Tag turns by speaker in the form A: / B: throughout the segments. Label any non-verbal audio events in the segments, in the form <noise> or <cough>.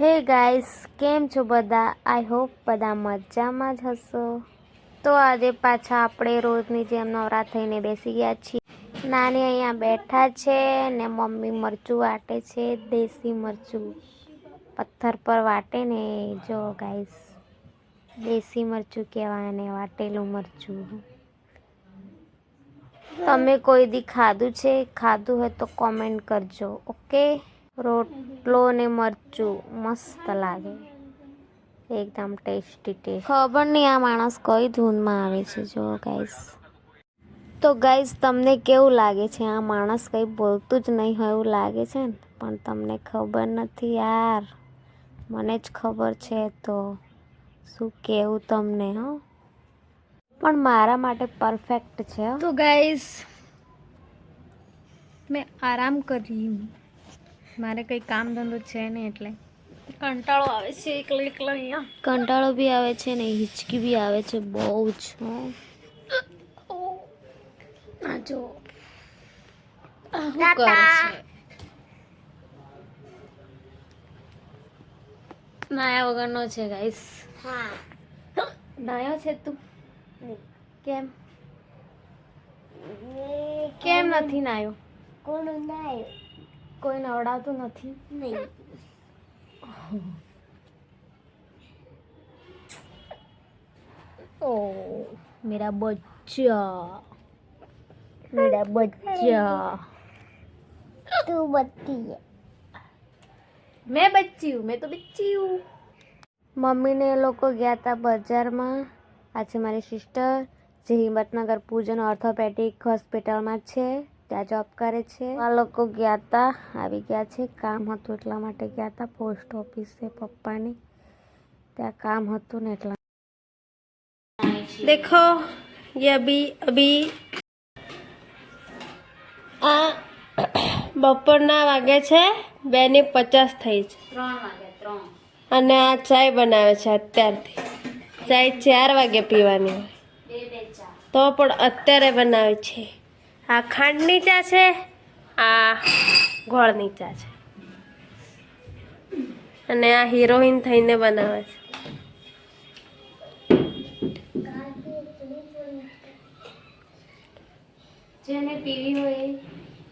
A: હે ગાઈસ, કેમ છો બધા? આઈ હોપ બધા મજામાં જ હશો. તો આજે પાછા આપણે રોજની જેમ નવરા થઈને બેસી ગયા છીએ. નાની અહીંયા બેઠા છે ને મમ્મી મરચું વાટે છે, દેશી મરચું. પથ્થર પર વાટે ને, જો ગાઈસ, દેશી મરચું કહેવાય ને, વાટેલું મરચું. તમે કોઈ દી ખાધું છે? ખાધું હોય તો કોમેન્ટ કરજો, ઓકે? રોટલો ને મરચું મસ્ત લાગે. એકદમ ટેસ્ટી ટેસ્ટ. ખબર નહીં આ માણસ કઈ ધૂનમાં આવે છે, જો ગાઈસ તો ગાઈસ તમને કેવું લાગે છે? આ માણસ કંઈ બોલતું જ નહીં હોય એવું લાગે છે ને? પણ તમને ખબર નથી યાર. મને જ ખબર છે તો. શું કેવું તમને, હો? પણ મારા માટે પરફેક્ટ છે.
B: તો ગાઈસ મેં આરામ કરી. મારે કંઈ કામ ધંધો છે નહીં એટલે. કંટાળો આવે છે એકલો એકલો અહીંયા.
A: કંટાળો બી આવે છે ને હિચકી બી આવે છે બહુ જ. હો.
B: આ જો શું કરે છે? નાયા વગરનો છે ગાઈસ નાયો છે તું? કેમ? કેમ નથી નાયો? કોઈ નવડાવતું નથી
A: ओ मेरा बच्चा मेरा बच्चा तू बच्ची है
B: મેં બચ્ચી હું મેં તો બચ્ચી હું
A: મમ્મીને એ લોકો ગયા હતા બજારમાં આ છે મારી સિસ્ટર જે હિંમતનગર પૂજન ઓર્થોપેડિક હોસ્પિટલમાં છે ત્યાં જોબ કરે છે આ લોકો ગયા હતા આવી ગયા છે કામ હતું એટલા માટે ગયા હતા પોસ્ટ ઓફિસે પપ્પાની ત્યાં કામ હતું ને એટલા
B: देखो ये अभी अभी આ બપોરના વાગે છે બે ને પચાસ થઈ છે
A: ત્રણ વાગે ત્રણ
B: અને આ ચાય બનાવે છે અત્યારથી ચાય ચાર વાગે પીવાની હોય
A: બે બે ચા
B: તો પણ અત્યારે બનાવે છે આ ખાંડની ચા છે આ ગોળની ચા છે અને આ હિરોઈન થઈને બનાવે છે
A: જેને પીવી હોય એ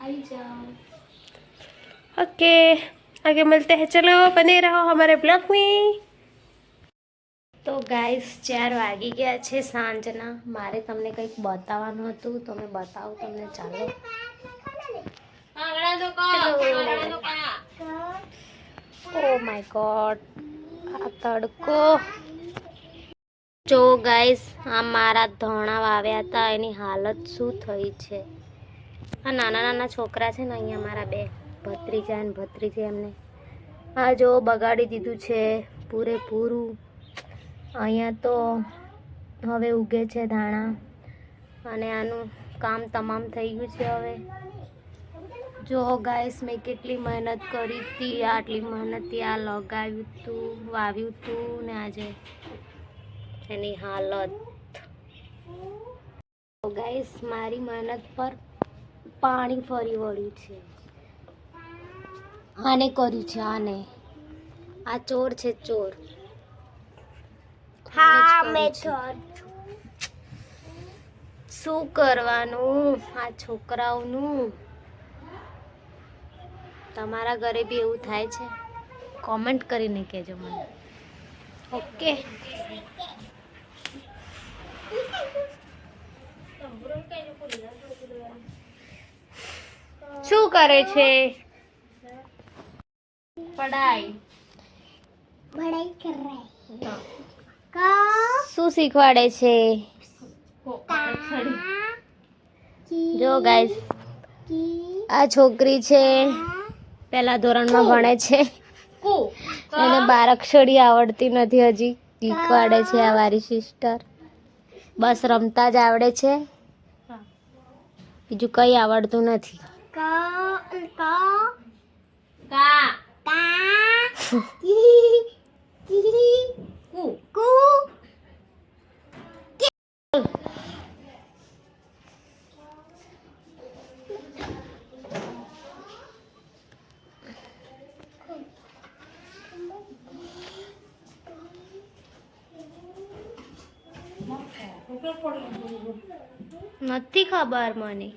A: આવી જાઓ
B: ओके आगे मिलते हैं चलो बने रहो हमारे ब्लॉग में
A: તો ગાઈસ ચાર વાગી ગયા છે સાંજના. મારે તમને કંઈક બતાવવાનું હતું તો મેં બતાવું તમને. ચાલો. ઓ માય ગોડ આ તડકો. જો ગાઈસ આ મારા ધોણા વાવ્યા હતા. એની હાલત શું થઈ છે? આ નાના નાના છોકરા છે ને અહીંયા મારા બે ભત્રીજા ને ભત્રીજી એમને. આ જો બગાડી દીધું છે પૂરેપૂરું. અહીંયા તો હવે ઉગે છે ધાણા અને આનું કામ તમામ થઈ ગયું છે હવે. જો ગાઈસ મેં કેટલી મહેનત કરી હતી, આટલી મહેનતથી આ લગાવ્યું હતું વાવ્યું હતું ને આજે એની હાલત. ગાઈસ મારી મહેનત પર પાણી ફરી વળ્યું છે. આને કર્યું છે, આને. આ ચોર છે ચોર. હા મેં શું કરવાનું? આ છોકરાઓનું. તમારા ઘરે બી એવું થાય છે? કોમેન્ટ કરીને કહેજો મને. ઓકે. શું કરે છે? પઢાઈ. શું શીખવાડે છે? જો ગાઈસ આ છોકરી છે. પહેલા ધોરણમાં ભણે છે. એને બાર અક્ષરી આવડતી નથી હજી. શીખવાડે છે આ વારી સિસ્ટર બસ રમતા જ આવડે છે. બીજું કંઈ આવડતું નથી. કા? કા? કા? <laughs> નથી ખબર મને.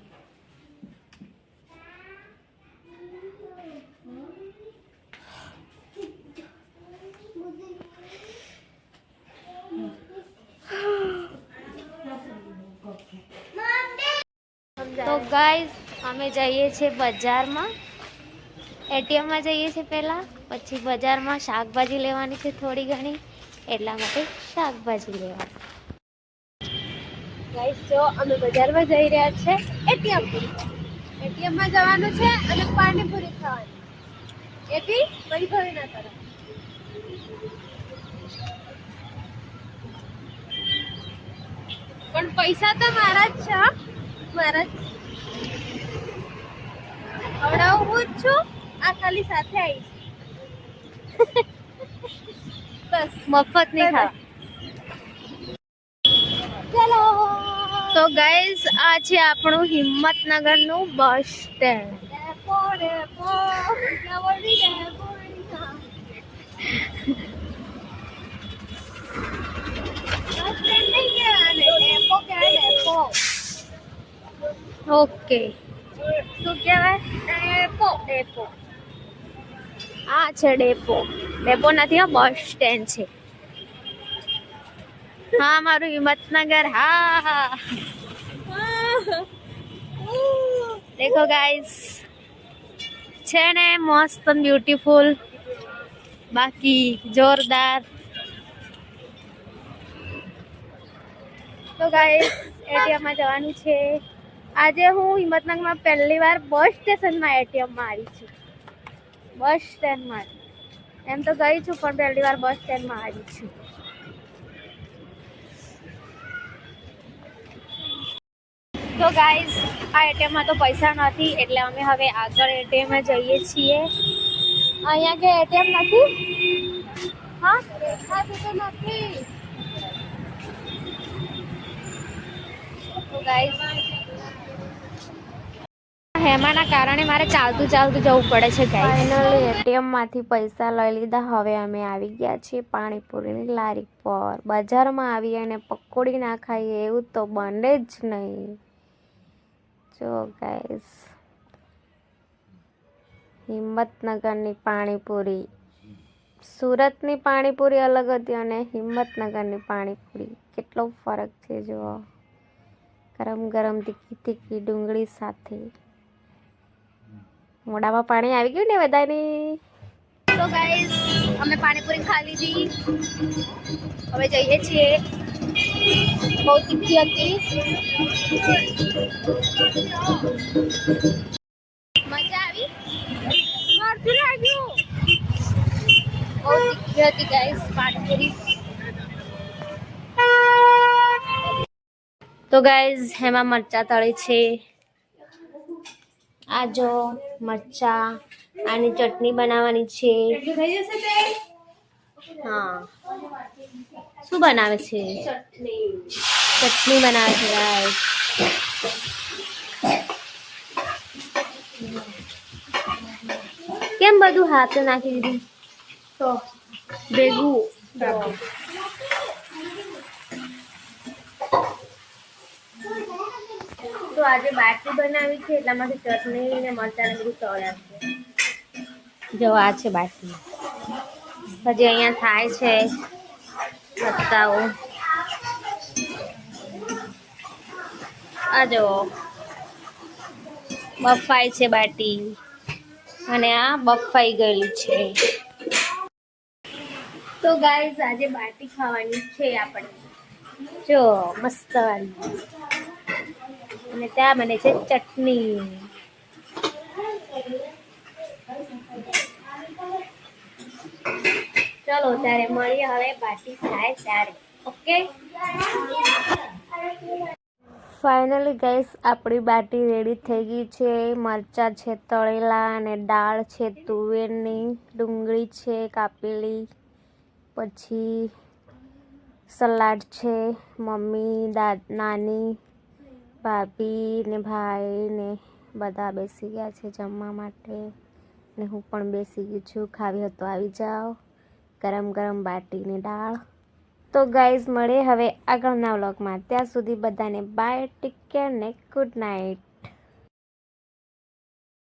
A: તો ગાઈઝ અમે જઈએ છીએ બજારમાં. એટીએમમાં જઈએ છીએ પહેલાં, પછી બજારમાં શાકભાજી લેવાની છે થોડી ઘણી, એટલા માટે શાકભાજી લેવા.
B: ગાઈસ જો અમે બજારમાં જઈ રહ્યા છે એટીએમ એટીએમમાં જવાનું છે અને પાણીપુરી ખાવાની. એ બી વૈભવીના કરો. પણ પૈસા તો મારા જ છે મારા જ. ખવડાવું હું જ છું આ ખાલી સાથે આવી <laughs> બસ.
A: મફત નહીં ખાવા
B: ચલો તો ગાઈઝ આ છે આપણું હિંમતનગરનું બસ સ્ટેન્ડ
A: ઓકે
B: શું કહેવાય? ડેપો. ડેપો. આ છે ડેપો. ડેપો નથી આ બસ સ્ટેન્ડ છે. હા, મારું હિંમતનગર, હા દેખો ગાઈસ છે ને, મસ્ત બ્યુટીફુલ બાકી જોરદાર. તો ગાઈસ એટીએમમાં જવાનું છે. આજે હું હિંમતનગરમાં પહેલી વાર બસ સ્ટેશનમાં એટીએમમાં આવી છું. બસ સ્ટેન્ડમાં. એમ તો ગઈ છું, પણ પહેલી વાર બસ સ્ટેન્ડમાં આવી છું. તો ગાઈઝ આ એટીએમમાં તો પૈસા નથી, એટલે અમે હવે આગળ એટીએમ જઈએ છીએ. અહીંયા કે એટીએમ નથી? હેમાના કારણે મારે ચાલતું ચાલતું જવું પડે છે
A: ફાઇનલી એટીએમમાંથી પૈસા લઈ લીધા. હવે અમે આવી ગયા છીએ પાણીપુરીની લારી પર. બજારમાં આવી અને પકોડી ના ખાઈએ. એવું તો બને જ નહીં. જો ગાઈસ, હિંમતનગરની પાણીપુરી. સુરતની પાણીપુરી અલગ હતી અને હિંમતનગરની પાણીપુરી. કેટલો ફરક છે જુઓ. ગરમ ગરમ તીખી તીખી ડુંગળી સાથે. મોઢામાં પાણી આવી ગયું ને બધાની?
B: તો ગાઈઝ અમે પાણીપુરી ખા લીધી. હવે જઈએ છીએ બહુ તીખી હતી મજા આવી મરચું લાગ્યું બહુ તીખી હતી ગાઈઝ પાણીપુરી
A: તો ગાઈઝ એમાં મરચા તળી છે. આ જો મરચા, આની ચટણી બનાવવાની છે. હા. શું બનાવે છે? ચટણી બનાવે છે ગાઈઝ કેમ બધું હાથે નાખી દીધું?
B: તો ભેગું.
A: તો આજે બાટી બનાવી છે એટલામાંથી ચટણી ને મરચાં ને બધું તળ્યા છે. જો આ છે બાટી. હજી અહીંયા થાય છે. બતાવો. આ જો બફાઈ છે બાટી. અને આ બફાઈ ગયેલી છે. તો ગાઈઝ આજે બાટી ખાવાની છે આપણે જો, મસ્ત અને ત્યાં બને છે ચટણી. ચલો ત્યારે મળીએ હવે બાટી થાય ત્યારે. ઓકે ફાઇનલી ગઈસ આપણી બાટી રેડી થઈ ગઈ છે. મરચાં છે તળેલા અને દાળ છે તુવેરની, ડુંગળી છે કાપેલી, પછી સલાડ છે મમ્મી, દા, નાની, ભાભી ને ભાઈ ને બધા બેસી ગયા છે જમવા માટે. ને હું પણ બેસી ગઈ છું. ખાવી હતો આવી જાઓ. ગરમ ગરમ બાટીની દાળ. તો ગાઈઝ મળે હવે આગળના વ્લોગમાં ત્યાં સુધી બધાને બાય ટેક કેર ને ગુડ નાઇટ